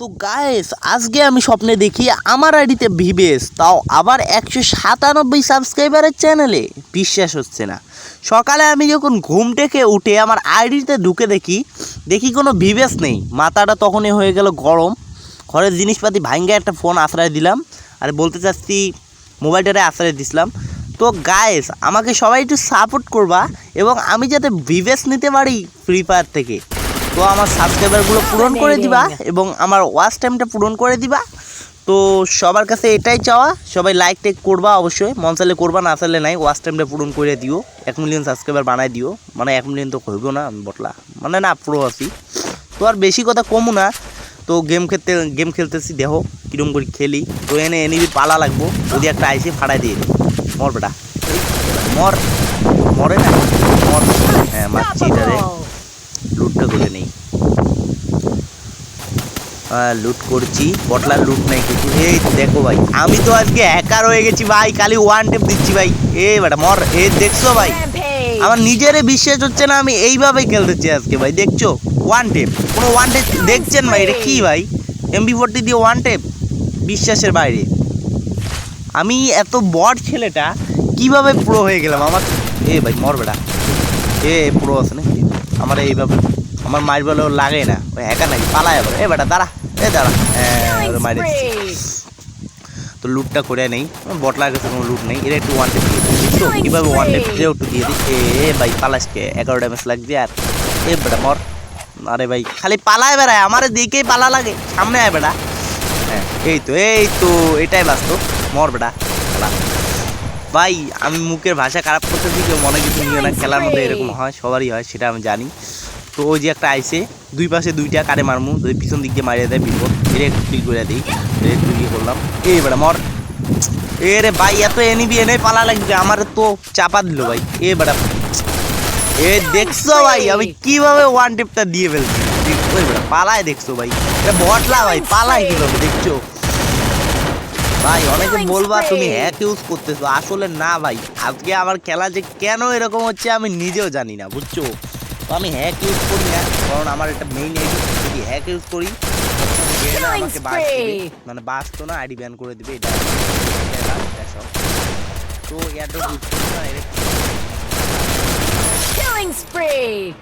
তো গায়েস আজকে আমি স্বপ্নে দেখি আমার আইডিতে ভিবেস তাও আবার একশো সাতানব্বই সাবস্ক্রাইবারের চ্যানেলে বিশ্বাস হচ্ছে না। সকালে আমি যখন ঘুম থেকে উঠে আমার আইডিতে ঢুকে দেখি দেখি কোনো ভিবেস নেই। মাথাটা তখনই হয়ে গেল গরম। ঘরের জিনিসপাতি ভাঙ্গে একটা ফোন আশ্রয় দিলাম, আর বলতে চাচ্ছি, মোবাইলটারে আশ্রয় দিছিলাম। তো গায়েস আমাকে সবাই একটু সাপোর্ট করবা, এবং আমি যাতে ভিভেস নিতে পারি ফ্রি ফায়ার থেকে। তো আমার সাবস্ক্রাইবারগুলো পূরণ করে দিবা এবং আমার ওয়াচ টাইমটা পূরণ করে দিবা। তো সবার কাছে এটাই চাওয়া সবাই লাইক টেক করবা অবশ্যই। মন চাইলে করবা না চাইলে নাই ওয়াচ টাইমটা পূরণ করে দিও। এক মিলিয়ন সাবস্ক্রাইবার বানাই দিও। মানে এক মিলিয়ন তো হইব না আমি বটলা। মানে না প্রো আছি। তো আর বেশি কথা কমু না। তো গেম খেলতে গেম খেলতেছি দেখো কিরম করে খেলি। তো এনে এনিবি পালা লাগবো। যদি একটা আইসি ফাড়াই দিয়ে দিই। মর বেটা। মর। মরে না। মর। হ্যাঁ মারছি এটারে লুটটা করে নেই লুট করছি বটলার লুট নাই কিছু। এই দেখো ভাই আমি তো আজকে হ্যাকার হয়ে গেছি ভাই খালি ওয়ান টেপ দিচ্ছি ভাই। এ বেটা মর এ দেখছ ভাই? আমার নিজেরে বিশ্বাস হচ্ছে না আমি এইভাবে খেলতেছি আজকে ভাই দেখছ? ওয়ান টেপ কোনো ওয়ান টেপ দেখছেন ভাই এটা কি ভাই? এমবি ফোরটি দিয়ে ওয়ান টেপ বিশ্বাসের বাইরে। আমি এত বড় ছেলেটা কীভাবে প্রো হয়ে গেলাম? আমার এ ভাই মর বেটা। এ প্রো আছে নাকি? আমার এইভাবে আমার মাইর বলে লাগে না। ওই হ্যাকার নাকি পালায় এবার এ বেটা দাঁড়া। এ দাঁড়া তো লুটটা করে নেই। বটলার কাছে কোনো লুট নেই। এটা একটু ওয়ান টেপ দিয়ে দিই তো কীভাবে ওয়ান টেপ দিয়ে একটু দিয়ে দিই এ ভাই পালাসকে এগারো ড্যামেজ লাগছে আর। এ বেটা মর। আরে ভাই খালি পালায় বেড়ায়। আমার দেখেই পালা লাগে। সামনে আয় বেটা হ্যাঁ এই তো এই তো এটাই বাস্তব। মর বেটা ভাই আমি মুখের ভাষা খারাপ করতেছি কেউ মনে কিছু নিও না। খেলার মধ্যে এরকম হয় সবারই হয় সেটা আমি জানি। তো ওই যে একটা আইসে দুই পাশে দুইটা কারে মারমু যদি পিছন দিক দিয়ে মারিয়ে দেয় বিপদ। এটা একটু ক্লিক করে দিই একটু ইয়ে করলাম। এই বেটা মর। এ রে ভাই এত এনিবি এনে পালা লাগবে আমার তো চাপা দিল ভাই। এ বেটা এ দেখছ ভাই আমি কীভাবে ওয়ান টেপটা দিয়ে ফেলছি? পালায় দেখছ ভাই। এটা বটলা ভাই পালায় কীভাবে দেখছ? ভাই অনেকে বলবা তুমি হ্যাক ইউজ করতেছো আসলে না ভাই। আজকে আমার খেলা যে কেন এরকম হচ্ছে আমি নিজেও জানি না বুঝছ? তো আমি হ্যাক ইউজ করি না কারণ আমার একটা মেইন আইডি যদি হ্যাক ইউজ করি আমাকে বাস মানে বাস তো না আইডি ব্যান করে দিবে এটা তো এত ইউজ করি না Killing spree!